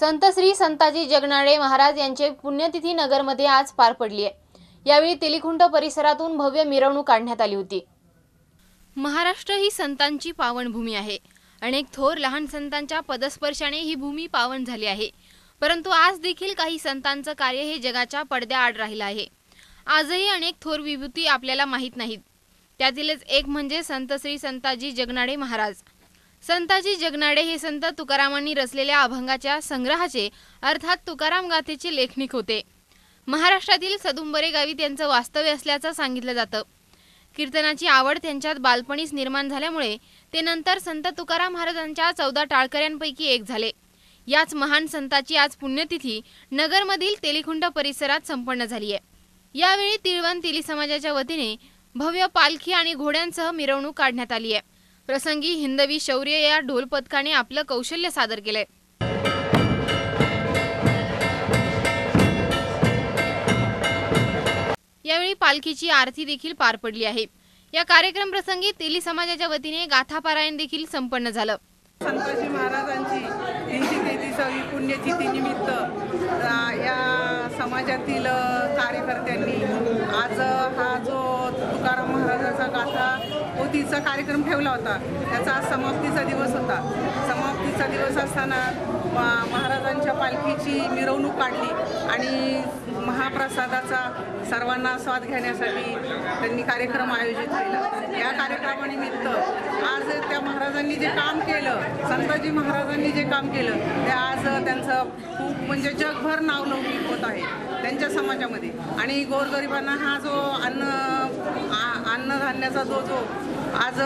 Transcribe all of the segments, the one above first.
संत श्री संताजी जगनाळे महाराज यांचे पुण्यतिथी नगरमध्ये आज पार पडली आहे. यावेळी तेलिखुंट परिसरातून भव्य मिरवणूक काढण्यात आली होती. महाराष्ट्र ही संतांची पावनभूमी आहे. अनेक थोर लहान संतांच्या पदस्पर्शाने ही भूमी पावन झाली आहे. परंतु आज देखील काही संतांचं कार्य हे जगाच्या पडद्याआड राहिलं आहे. आजही अनेक थोर विभूती आपल्याला माहीत नाहीत. त्यातीलच एक म्हणजे संत श्री संताजी जगनाडे महाराज. संताजी जगनाडे हे संत तुकारामांनी रचलेल्या अभंगाच्या संग्रहाचे अर्थात तुकाराम गाथेचे लेखनिक होते. महाराष्ट्रातील सदुंबरे गावी त्यांचं वास्तव्य असल्याचं सांगितलं जातं. कीर्तनाची आवड त्यांच्यात बालपणीच निर्माण झाल्यामुळे ते नंतर संत तुकाराम महाराजांच्या चौदा टाळकऱ्यांपैकी एक झाले. याच महान संताची आज पुण्यतिथी नगरमधील तेलिखुंड परिसरात संपन्न झाली आहे यावेळी तिळवण तेली समाजाच्या वतीने भव्य पालखी आणि घोड्यांसह मिरवणूक काढण्यात आली आहे प्रसंगी हिंदवी शौर्य या ढोल पथकाने आपलं कौशल्य सादर केलंय. यावेळी पालखीची आरती देखील पार पडली आहे. या कार्यक्रम प्रसंगी तेली समाजाच्या वतीने गाथापारायण देखील संपन्न झालं. संताजी महाराजांची यांची तेहतीसावी पुण्यतिथी निमित्त या समाजातील कार्यकर्त्यांनी आज हा जो समाप्तीचा कार्यक्रम ठेवला होता. त्याचा आज समाप्तीचा दिवस होता. समाप्तीचा दिवस असताना मा- महाराजांच्या पालखीची मिरवणूक काढली आणि महाप्रसादाचा सर्वांना स्वाद घेण्यासाठी त्यांनी कार्यक्रम आयोजित केला. या कार्यक्रमानिमित्त आज त्या महाराजांनी जे काम केलं संताजी महाराजांनी जे काम केलं ते आज त्यांचं खूप म्हणजे जगभर नावलौकिक होत आहे त्यांच्या समाजामध्ये. आणि गोरगरिबांना हा जो अन्न आ- अन्नधान्याचा जो जो आज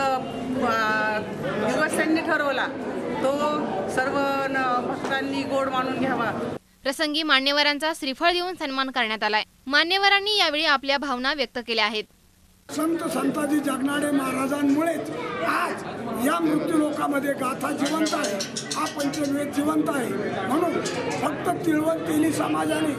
त्यांनी ठरवला तो सर्व न- भक्तांनी गोड मानून घ्यावा. प्रसंगी मान्यवरांचा श्रीफळ देऊन सन्मान करण्यात आलाय. मान्यवरांनी यावेळी आपल्या भावना व्यक्त केल्या आहेत. संत संताजी जगनाडे महाराजांमुळेच आज या मृत्यू लोकामध्ये गाथा जिवंत आहे हा पंचवेद जिवंत आहे. म्हणून फक्त तिळवण तेली समाजाने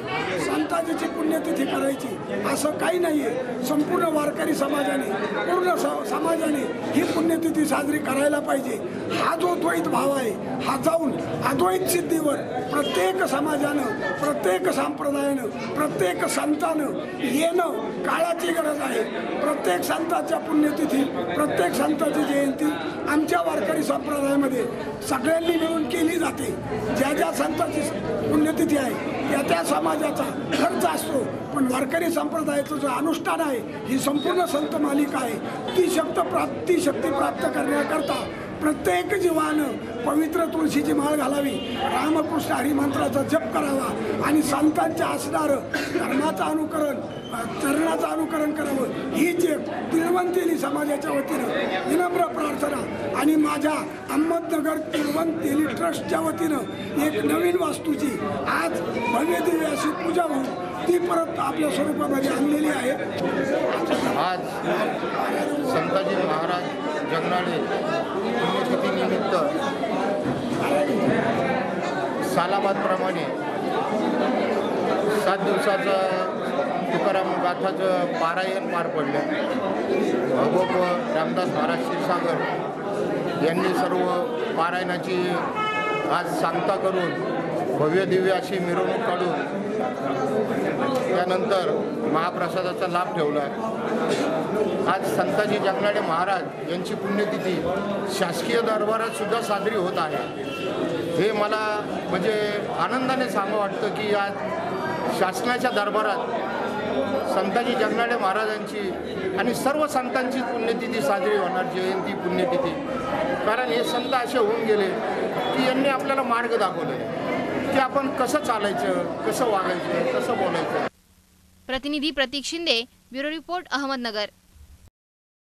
संताजीची पुण्यतिथी करायची असं काही नाही आहे संपूर्ण वारकरी समाजाने पूर्ण स समाजाने ही पुण्यतिथी साजरी करायला पाहिजे. हा जो द्वैत भाव आहे हा जाऊन अद्वैत सिद्धीवर प्रत्येक समाजानं प्रत्येक संप्रदायानं प्रत्येक संतानं येणं काळाची गरज आहे. प्रत्येक संताच्या पुण्यतिथी प्रत्येक संताची जयंती आमच्या वारकरी संप्रदायामध्ये सगळ्यांनी मिळून केली जाते. ज्या ज्या संताची पुण्यतिथी आहे त्या त्या समाजाचा खर्च असतो. पण वारकरी संप्रदायाचं जो अनुष्ठान आहे ही संपूर्ण संत मालिका आहे. ती शक्त प्राप्त ती शक्ती प्राप्त करण्याकरता प्रत्येक जीवानं पवित्र तुळशीची माळ घालावी. रामकृष्ण हरिमंत्राचा जप करावा आणि संतांच्या असणारं धर्माचं अनुकरण चरणाचं अनुकरण करावं. ही जे तिळवंतेली समाजाच्या वतीनं विनम्र प्रार्थना. आणि माझ्या अहमदनगर तिळवंतेली ट्रस्टच्या वतीनं एक नवीन वास्तूची आज भव्य दिव्य अशी पूजा होऊन ती परत आपल्या स्वरूपामध्ये आणलेली आहे. आज संताजी महाराज जगनाडे पुण्यतिथीनिमित्त सालाबादप्रमाणे सात दिवसाचं तुकाराम गाथाचं पारायण पार पडलं. भगोप रामदास महाराज क्षीरसागर यांनी सर्व पारायणाची आज सांगता करून भव्य दिव्य अशी मिरवणूक काढून त्यानंतर महाप्रसादाचा लाभ ठेवला आज संताजी जगनाडे महाराज यांची पुण्यतिथी शासकीय दरबारात सुद्धा साजरी होत आहे. हे मला म्हणजे आनंदाने सांगं वाटतं की आज शासनाच्या दरबारात संताजी जगनाडे महाराजांची आणि सर्व संतांची पुण्यतिथी साजरी होणार जयंती पुण्यतिथी. कारण हे संत असे होऊन गेले की यांनी आपल्याला मार्ग दाखवले. की आपण कसं चालायचं कसं वागायचं कसं बोलायचं? प्रतिनिधी प्रतीक शिंदे ब्युरो रिपोर्ट अहमदनगर.